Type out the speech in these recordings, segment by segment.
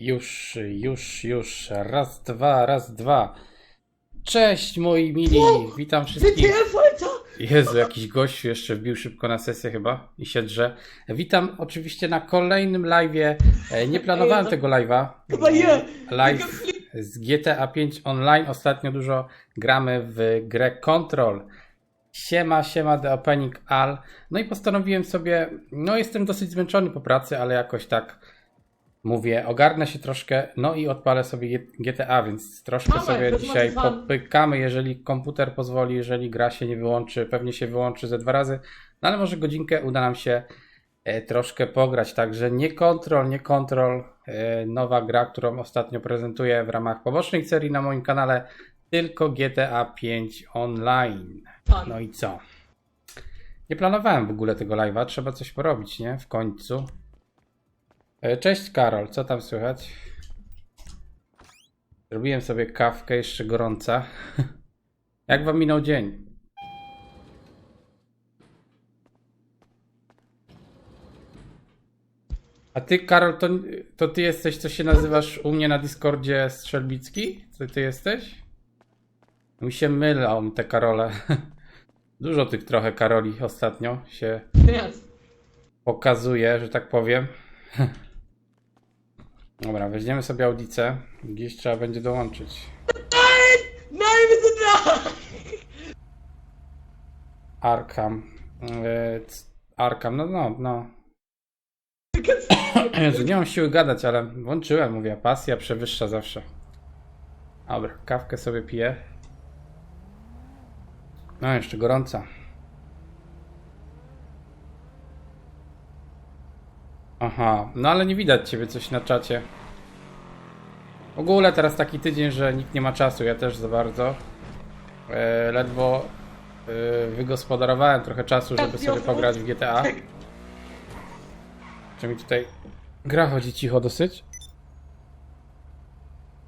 Już, już, już. Raz, dwa, raz, dwa. Cześć moi mili, witam wszystkich. Jezu, jakiś gość jeszcze wbił szybko na sesję chyba i się drze. Witam oczywiście na kolejnym live'ie. E, Nie planowałem tego live'a. Live z GTA 5 online. Ostatnio dużo gramy w grę Control. Siema, siema, The Opening All. No i postanowiłem sobie, no jestem dosyć zmęczony po pracy, ale jakoś tak mówię, ogarnę się troszkę, no i odpalę sobie GTA, więc troszkę Dawaj, sobie dzisiaj popykamy, jeżeli komputer pozwoli, jeżeli gra się nie wyłączy, pewnie się wyłączy ze dwa razy, no ale może godzinkę uda nam się e, troszkę pograć, także nie kontrol, nie kontrol, e, nowa gra, którą ostatnio prezentuję w ramach pobocznej serii na moim kanale, tylko GTA 5 online. Pan. No i co? Nie planowałem w ogóle tego live'a, trzeba coś porobić, nie? W końcu. E, Cześć Karol, co tam słychać? Zrobiłem sobie kawkę jeszcze gorąca. Jak wam minął dzień? A ty, Karol, to, to ty jesteś, co się nazywasz u mnie na Discordzie Strzelbicki? Co ty jesteś? Mi się mylą te Karole. Dużo tych trochę Karoli ostatnio się pokazuje, że tak powiem. Dobra, weźmiemy sobie audicę. Gdzieś trzeba będzie dołączyć. Yy, c- Arkham, no, no, no. Jezu, nie mam siły gadać, ale włączyłem, mówię, pasja przewyższa zawsze. Dobra, kawkę sobie piję. No, jeszcze gorąca. Aha, no ale nie widać ciebie coś na czacie. W ogóle teraz taki tydzień, że nikt nie ma czasu, ja też za bardzo. E, ledwo e, wygospodarowałem trochę czasu, żeby sobie pograć w GTA. Czy mi tutaj gra chodzi cicho dosyć?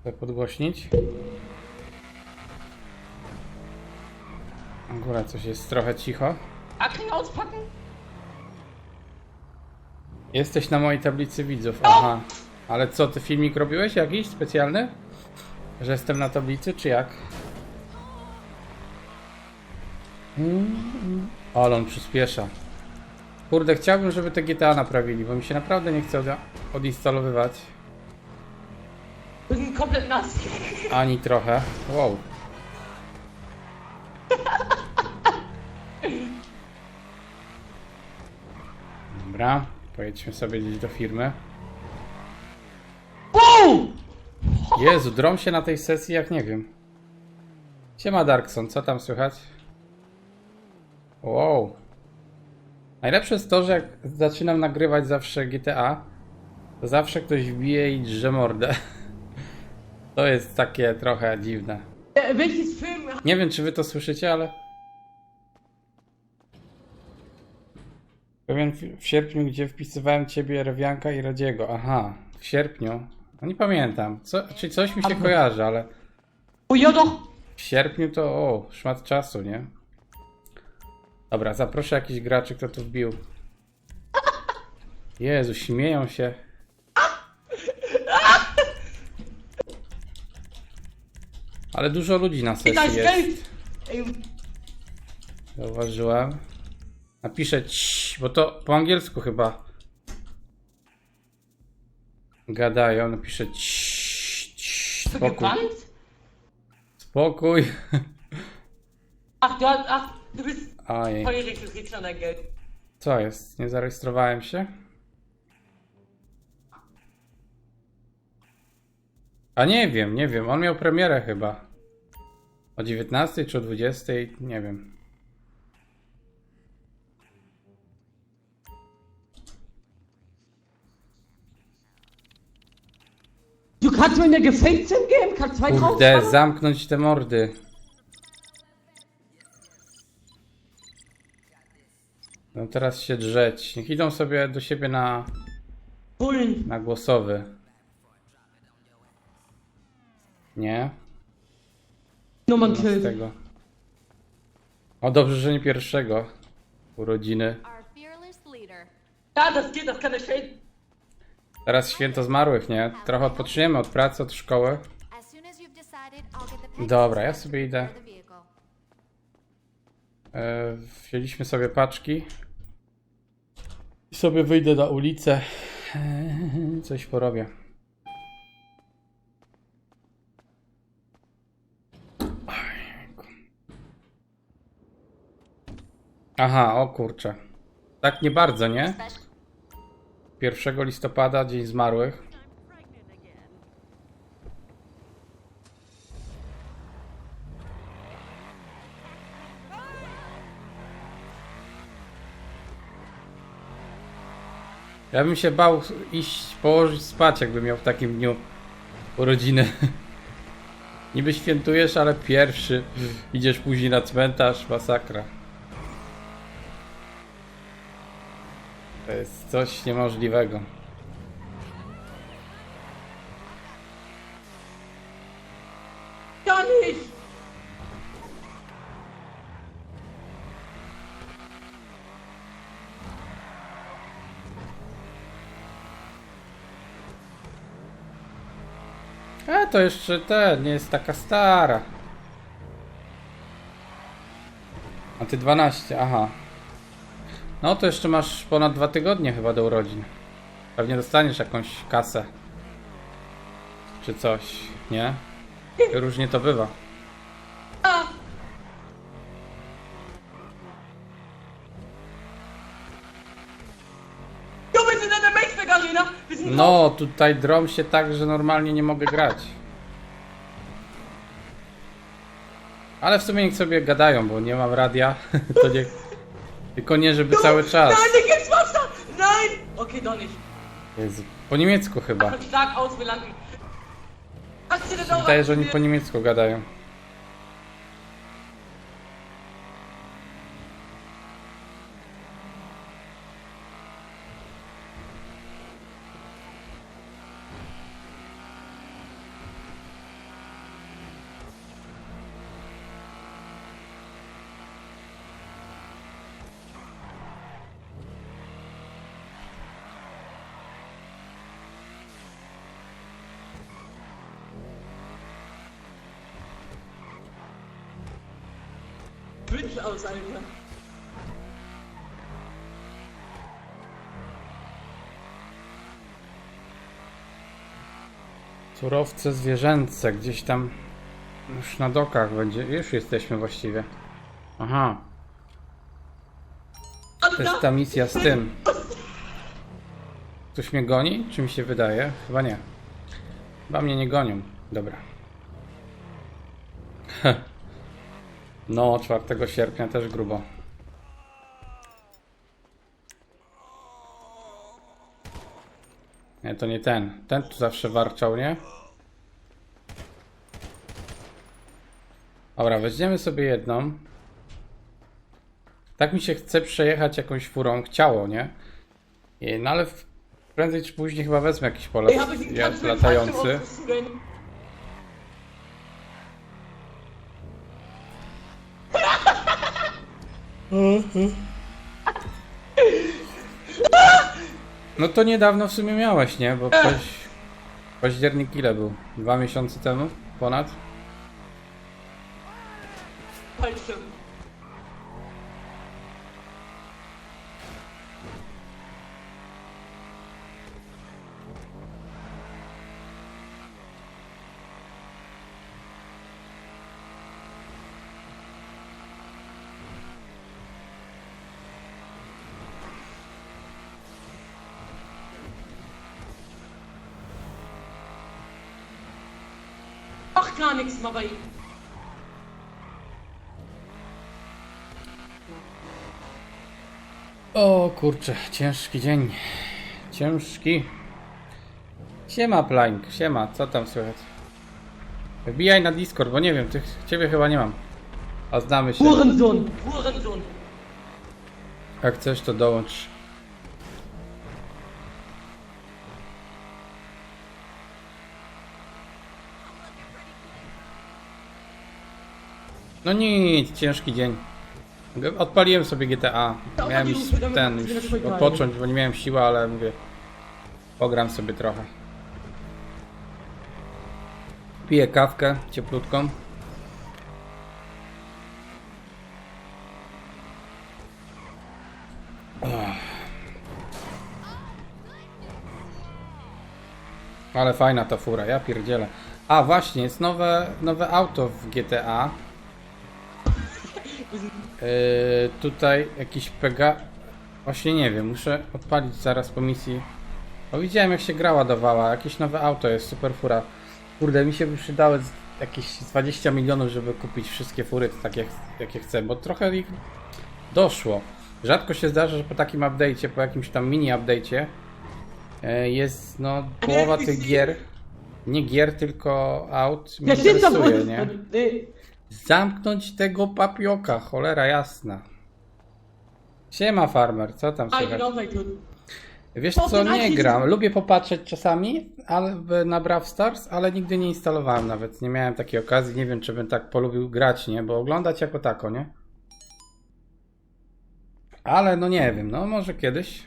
Chcę podgłośnić. W ogóle coś jest trochę cicho. Jesteś na mojej tablicy widzów, aha. Ale co, ty filmik robiłeś jakiś specjalny? Że jestem na tablicy, czy jak? Mm, Ale on przyspiesza. Kurde, chciałbym, żeby te GTA naprawili, bo mi się naprawdę nie chce od- odinstalowywać. Ani trochę. Wow. Dobra, pojedźmy sobie gdzieś do firmy. Wow! Jezu, drą się na tej sesji jak nie wiem. Siema Darkson, co tam słychać? Wow. Najlepsze jest to, że jak zaczynam nagrywać zawsze GTA, to zawsze ktoś wbije i drze mordę. To jest takie trochę dziwne. Nie wiem, czy wy to słyszycie, ale. Pewien w sierpniu, gdzie wpisywałem ciebie, Rewianka i Radziego. Aha, w sierpniu. No nie pamiętam. Co, czy coś mi się kojarzy, ale ja doch! w sierpniu to o, szmat czasu, nie? Dobra, zaproszę jakichś graczy, kto tu wbił. Jezu, śmieją się. Ale dużo ludzi na Da sesji jest. Zauważyłem. Napiszę ć, bo to po angielsku chyba gadają. Ć, bist du spokój. Spokój. Ach, hast, ach, du bist Ojej. Co jest? Nie zarejestrowałem się? A nie wiem, nie wiem. On miał premierę chyba. O 19 czy o 20? Nie wiem. Du kannst mir eine Gefängnis geben, kannst zwei Kurde, draufschreiben? zamknąć te mordy. No teraz się drzeć. Niech idą sobie do siebie na, Bullen. na głosowy. Nie? Nummern Z töten. tego. O, dobrze, że nie pierwszego. Urodziny. Our fearless leader. Ja, das geht, das kann der Shade. Teraz święto zmarłych, nie? Trochę odpoczniemy od pracy, od szkoły. Dobra, ja sobie idę. E, wzięliśmy sobie paczki. I sobie wyjdę na ulicę. E, coś porobię. Aha, o kurczę. Tak nie bardzo, nie? 1 listopada, Dzień Zmarłych. Ja bym się bał iść położyć spać, jakby miał w takim dniu urodziny. Niby świętujesz, ale pierwszy. Idziesz później na cmentarz, masakra. Jest coś niemożliwego. Nicht! A to jeszcze ten, nie jest taka stara. A ty 12, aha. No to jeszcze masz ponad dwa tygodnie chyba do urodzin. Pewnie dostaniesz jakąś kasę. Czy coś, nie? Różnie to bywa. Sind No, tutaj drom się tak, że normalnie nie mogę grać. Ale w sumie niech sobie gadają, bo nie mam radia. To nie... Tylko nie, żeby cały czas. Nein, da gibt's Wasser! Nein! Okay, doch nicht. Jezu. Po niemiecku chyba. Achtung, stark aus, wir landen. Hast du denn auch Wydaje, że oni po niemiecku gadają. Bündel aus, Alter. Surowce zwierzęce, gdzieś tam już na dokach będzie. Już jesteśmy właściwie. Aha, to jest ta misja z tym. Ktoś mnie goni? Czy mi się wydaje? Chyba nie. Chyba mnie nie gonią. Dobra. No, 4 sierpnia też grubo. Nie, to nie ten. Ten tu zawsze warczał, nie? Dobra, weźmiemy sobie jedną. Tak mi się chce przejechać jakąś furą. Chciało, nie? I, no ale w, prędzej czy później chyba wezmę jakiś die ja, latający. Denn? No to niedawno w sumie miałeś, nie? Bo ktoś... Październik ile był? Dwa miesiące temu? Ponad? Ihm. O kurczę, ciężki dzień. Ciężki. Siema Plank, siema, co tam słychać? Wbijaj na Discord, bo nie wiem, tych, ciebie chyba nie mam. A znamy się. Hurensohn! Hurensohn! Jak chcesz, to dołącz. No nic, ciężki dzień. Odpaliłem sobie GTA. Miałem ten, już odpocząć, bo nie miałem siły, ale mówię. Pogram sobie trochę. Piję kawkę cieplutką. Ale fajna ta fura, ja pierdzielę. A właśnie, jest nowe, nowe auto w GTA. Yy, tutaj jakiś Pega... Właśnie nie wiem, muszę odpalić zaraz po misji. Bo widziałem jak się gra ładowała, jakieś nowe auto jest, super fura. Kurde, mi się by przydały jakieś z 20 milionów, żeby kupić wszystkie fury tak jak, jakie chcę, bo trochę ich doszło. Rzadko się zdarza, że po takim update'cie, po jakimś tam mini update'cie e, jest no połowa tych gier, nie gier, tylko aut mnie Ja się interesuje, nie? Zamknąć tego papioka, cholera jasna. Siema farmer, co tam słychać? Wiesz co, nie gram. Lubię popatrzeć czasami ale w- na Brawl Stars, ale nigdy nie instalowałem nawet. Nie miałem takiej okazji. Nie wiem, czy bym tak polubił grać, nie? Bo oglądać jako tako, nie? Ale no nie wiem, no może kiedyś.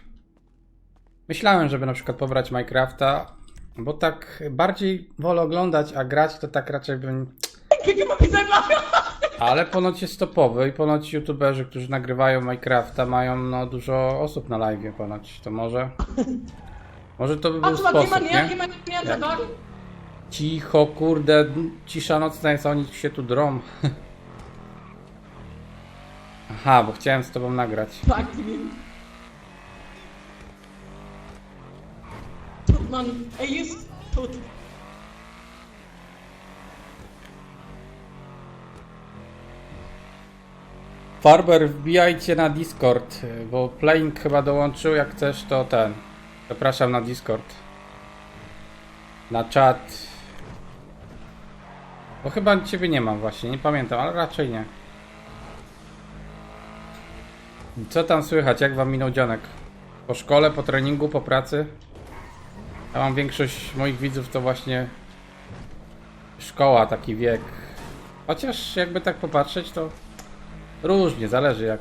Myślałem, żeby na przykład pobrać Minecrafta, bo tak bardziej wolę oglądać, a grać to tak raczej bym... Jakie? Ale ponoć jest topowy i ponoć youtuberzy, którzy nagrywają Minecrafta mają no dużo osób na live ponoć. To może... Może to by A był ma, sposób, nie, nie? nie ma, nie ma? Cicho, kurde, cisza nocna jest, a oni się tu drą. Aha, bo chciałem z tobą nagrać. Tak. Tut, man. Ej, jest tut. Farber, wbijajcie na Discord, bo Playing chyba dołączył, jak chcesz to ten. Zapraszam na Discord. Na czat. Bo chyba ciebie nie mam właśnie, nie pamiętam, ale raczej nie. Co tam słychać, jak wam minął dzionek? Po szkole, po treningu, po pracy? Ja mam większość moich widzów to właśnie szkoła, taki wiek. Chociaż jakby tak popatrzeć to Różnie, zależy jak.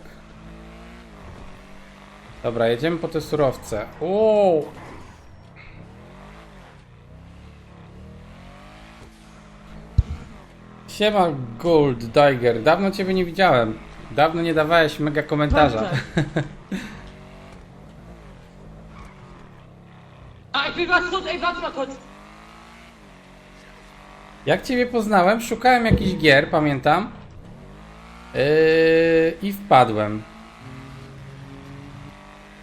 Dobra, jedziemy po te surowce. Uuu. Siema Gold Diger, dawno ciebie nie widziałem. Dawno nie dawałeś mega komentarza. A, ich will was tut, ey, warte mal kurz. Jak ciebie poznałem, szukałem jakichś gier, pamiętam. Yy, I wpadłem.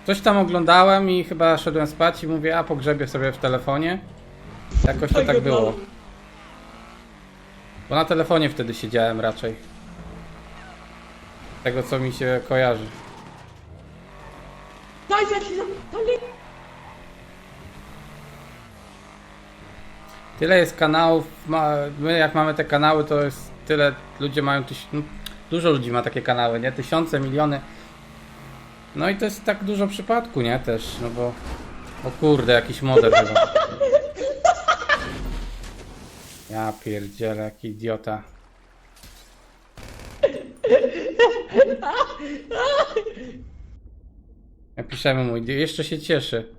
Coś tam oglądałem i chyba szedłem spać i mówię, a pogrzebię sobie w telefonie. Jakoś to tak było. Bo na telefonie wtedy siedziałem raczej. Tego co mi się kojarzy. Tyle jest kanałów, my jak mamy te kanały, to jest tyle, ludzie mają, tyś, no, dużo ludzi ma takie kanały, nie? Tysiące, miliony. No i to jest tak dużo przypadku, nie? Też, no bo, o kurde, jakiś model chyba. Ja pierdzielę, jaki idiota. Napiszemy mu, jeszcze się cieszy.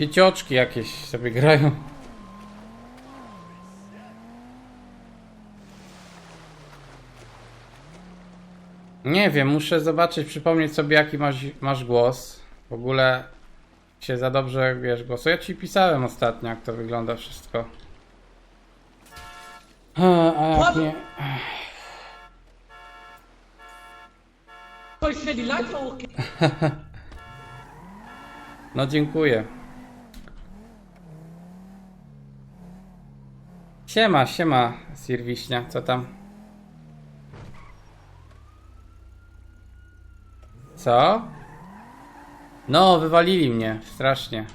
Dziecioczki jakieś sobie grają. Nie wiem, muszę zobaczyć, przypomnieć sobie jaki masz, masz głos. W ogóle się za dobrze wiesz głosu. Ja ci pisałem ostatnio, jak to wygląda wszystko. A, jak nie... No dziękuję. Siema, siema, Sir Wiśnia, co tam? Co? No, wywalili mnie, strasznie.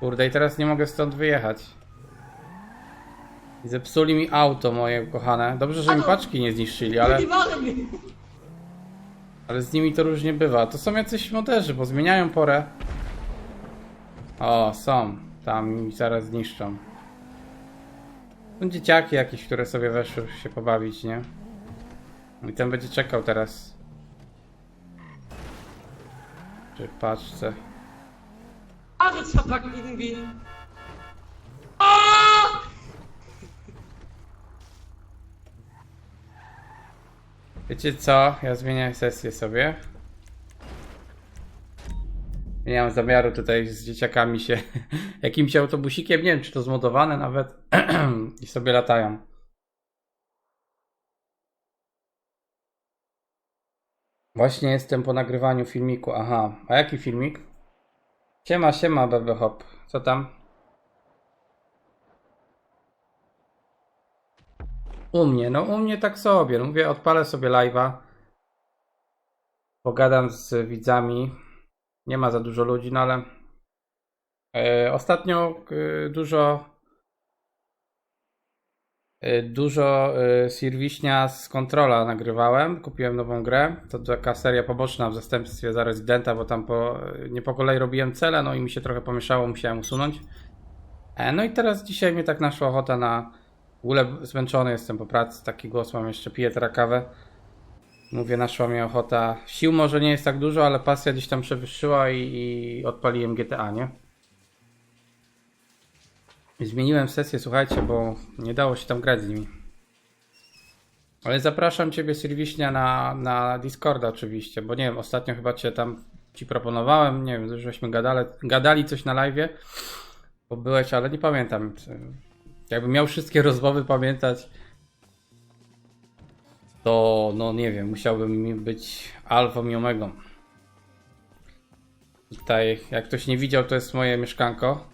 Kurde, i teraz nie mogę stąd wyjechać. Zepsuli mi auto moje ukochane. Dobrze, że mi paczki nie zniszczyli, ale... Ale z nimi to różnie bywa. To są jacyś moderzy, bo zmieniają porę. O, są. Tam i zaraz zniszczą. Są dzieciaki jakieś, które sobie weszły się pobawić, nie? I ten będzie czekał teraz. Przy paczce. Jetzt verpackt irgendwie. Ah! Wiecie co? Ja zmieniam sesję sobie. Nie mam zamiaru tutaj z dzieciakami się jakimś autobusikiem, nie wiem czy to zmodowane nawet i sobie latają. Właśnie jestem po nagrywaniu filmiku. Aha, a jaki filmik? Siema, siema, bebe hop. Co tam? U mnie, no u mnie tak sobie. Mówię, odpalę sobie live'a. Pogadam z widzami. Nie ma za dużo ludzi, no ale e, ostatnio e, dużo dużo e, Sirwiśnia z kontrola nagrywałem. Kupiłem nową grę. To taka seria poboczna w zastępstwie za Residenta, bo tam po, nie po kolei robiłem cele, no i mi się trochę pomieszało, musiałem usunąć. E, no i teraz dzisiaj mnie tak naszła ochota na w ogóle zmęczony jestem po pracy, taki głos mam jeszcze, piję teraz kawę. Mówię, naszła mi ochota. Sił może nie jest tak dużo, ale pasja gdzieś tam przewyższyła i, i odpaliłem GTA, nie? Zmieniłem sesję, słuchajcie, bo nie dało się tam grać z nimi. Ale zapraszam Ciebie, Sylwiśnia, na, na Discorda oczywiście, bo nie wiem, ostatnio chyba Cię tam Ci proponowałem, nie wiem, żeśmy gadali, gadali coś na live'ie, bo byłeś, ale nie pamiętam. Jakbym miał wszystkie rozmowy pamiętać, to no nie wiem, musiałbym być alfą i omegą. Tutaj, jak ktoś nie widział, to jest moje mieszkanko.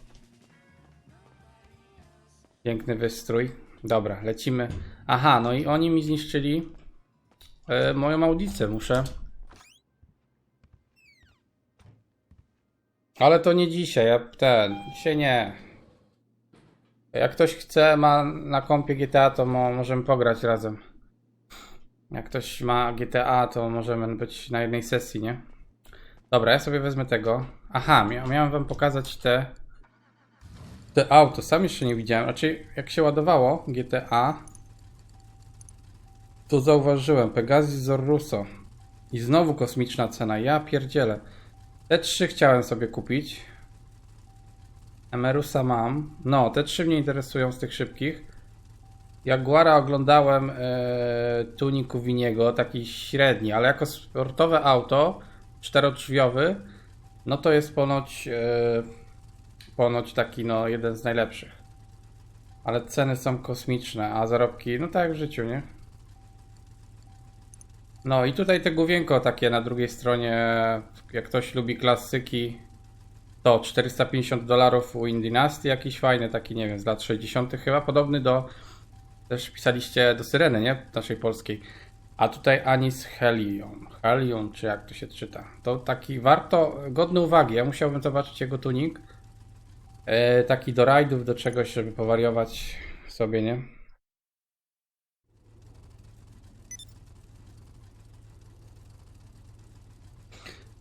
Piękny wystrój. Dobra, lecimy. Aha, no i oni mi zniszczyli e, moją audicę. Muszę. Ale to nie dzisiaj. Ja ten. Dzisiaj nie. Jak ktoś chce, ma na kompie GTA, to mo możemy pograć razem. Jak ktoś ma GTA, to możemy być na jednej sesji, nie? Dobra, ja sobie wezmę tego. Aha, mia miałem wam pokazać te te auto. Sam jeszcze nie widziałem. Raczej jak się ładowało GTA, to zauważyłem Pegasus Zorruso. I znowu kosmiczna cena. Ja pierdzielę. Te trzy chciałem sobie kupić. Emerusa mam. No, te trzy mnie interesują z tych szybkich. Jaguara oglądałem e, Tuniku Winiego, taki średni, ale jako sportowe auto, czterodrzwiowy, no to jest ponoć, e, ponoć taki no jeden z najlepszych. Ale ceny są kosmiczne, a zarobki, no tak jak w życiu, nie? No i tutaj te główienko takie na drugiej stronie, jak ktoś lubi klasyki, to 450 dolarów Win Dynasty, jakiś fajny, taki nie wiem, z lat 60. chyba, podobny do, też pisaliście do Syreny, nie? Naszej polskiej. A tutaj Anis Helion, Helion, czy jak to się czyta. To taki warto, godny uwagi, ja musiałbym zobaczyć jego tunik. E, taki do rajdów, do czegoś, żeby powariować sobie, nie?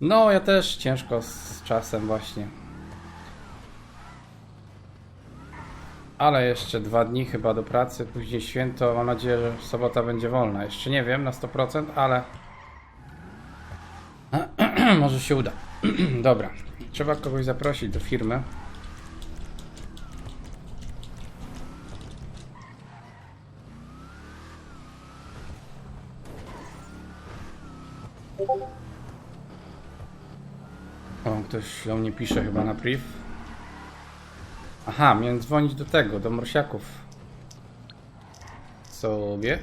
No, ja też ciężko z czasem właśnie. Ale jeszcze dwa dni chyba do pracy, później święto. Mam nadzieję, że sobota będzie wolna. Jeszcze nie wiem na 100%, ale może się uda. Dobra, trzeba kogoś zaprosić do firmy. Ktoś do mnie pisze chyba na priv. Aha, miałem dzwonić do tego, do Morsiaków. Sobie.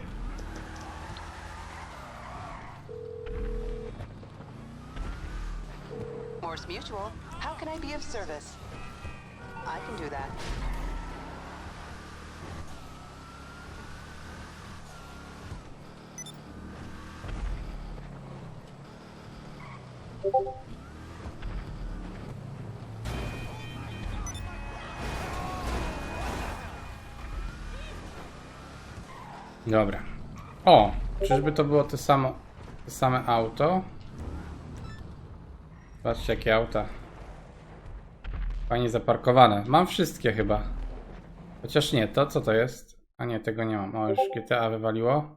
Morse Mutual, how can I be of service? I can do that. Dobra. O! Czyżby to było to samo, to same auto? Patrzcie jakie auta. Fajnie zaparkowane. Mam wszystkie chyba. Chociaż nie, to co to jest? A nie, tego nie mam. O, już GTA wywaliło.